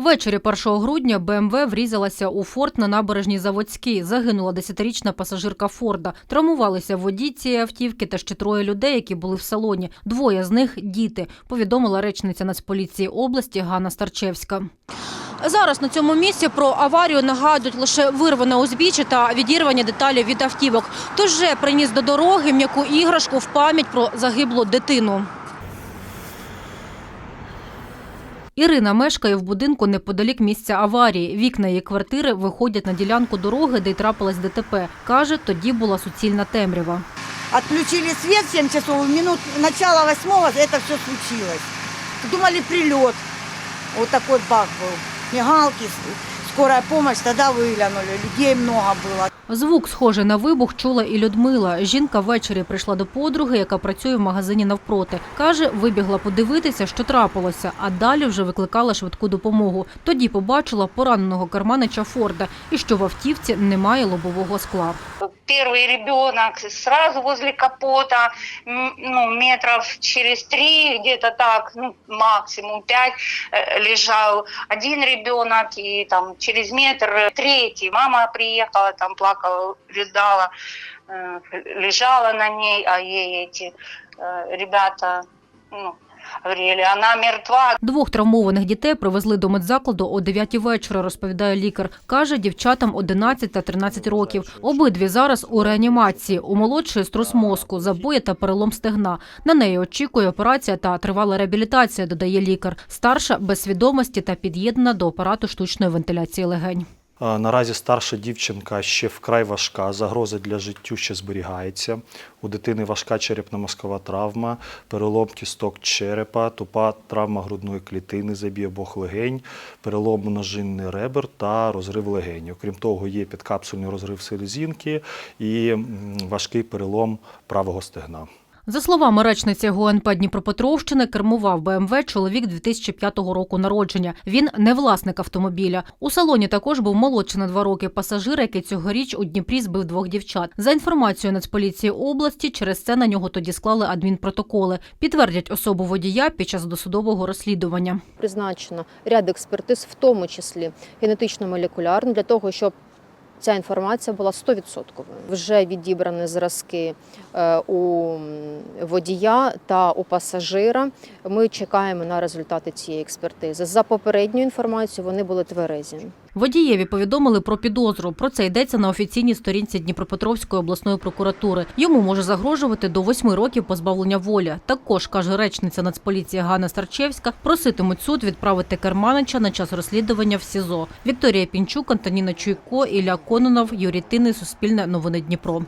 Ввечері 1 грудня БМВ врізалася у форт на набережній Заводській. Загинула 10-річна пасажирка Форда. Травмувалися водій цієї автівки та ще троє людей, які були в салоні. Двоє з них діти, повідомила речниця Нацполіції області Ганна Старчевська. Зараз на цьому місці про аварію нагадують лише вирване узбіччя та відірвані деталі від автівок. Тож вже приніс до дороги м'яку іграшку в пам'ять про загиблу дитину. Ірина мешкає в будинку неподалік місця аварії. Вікна її квартири виходять на ділянку дороги, де й трапилось ДТП. Каже, тоді була суцільна темрява. Отключили світ в 7 часов, минут начала восьмого це все случилось. Думали прильот. Ось такий бах був. Мигалки, с- скорая помощь, тогда выглянули. Людей много было. Звук, схожий на вибух, чула і Людмила. Жінка ввечері прийшла до подруги, яка працює в магазині навпроти. Каже, вибігла подивитися, що трапилося, а далі вже викликала швидку допомогу. Тоді побачила пораненого карманича Форда і що в автівці немає лобового скла. Первый ребенок сразу возле капота, м, ну, метров через три, где-то так, ну, максимум пять, э, лежал один ребенок, и там через метр третий. Мама приехала, там плакала, рыдала, э, лежала на ней, а ей эти э, ребята, ну, говорили, она мертва, Двох травмованих дітей привезли до медзакладу о 9 вечора, розповідає лікар. Каже, дівчатам 11 та 13 років. Обидві зараз у реанімації. У молодшої струс мозку, забої та перелом стегна. На неї очікує операція та тривала реабілітація, додає лікар. Старша без свідомості та під'єднана до апарату штучної вентиляції легень. А, Наразі старша дівчинка ще вкрай важка, загроза для життю ще зберігається. У дитини важка черепно-мозкова травма, перелом кісток черепа, тупа травма грудної клітини, забій обох легень, перелом множинний ребер та розрив легень. Окрім того, є підкапсульний розрив селезінки і важкий перелом правого стегна. За словами речниці ГУНП Дніпропетровщини, кермував БМВ чоловік 2005 року народження. Він не власник автомобіля. У салоні також був молодший на два роки пасажир, який цьогоріч у Дніпрі збив двох дівчат. За інформацією Нацполіції області, через це на нього тоді склали адмінпротоколи. Підтвердять особу водія під час досудового розслідування. призначено ряд експертиз, в тому числі генетично-молекулярну, для того, щоб ця інформація була 100%. Вже відібрані зразки е, у водія та у пасажира. Ми чекаємо на результати цієї експертизи. За попередньою інформацією вони були тверезі. Водієві повідомили про підозру. Про це йдеться на офіційній сторінці Дніпропетровської обласної прокуратури. Йому може загрожувати до восьми років позбавлення волі. Також каже речниця Нацполіції Ганна Старчевська, проситимуть суд відправити Керманича на час розслідування в СІЗО. Вікторія Пінчук, Антоніна Чуйко, Ілля Кононов, Юрій Тини, Суспільне новини Дніпро.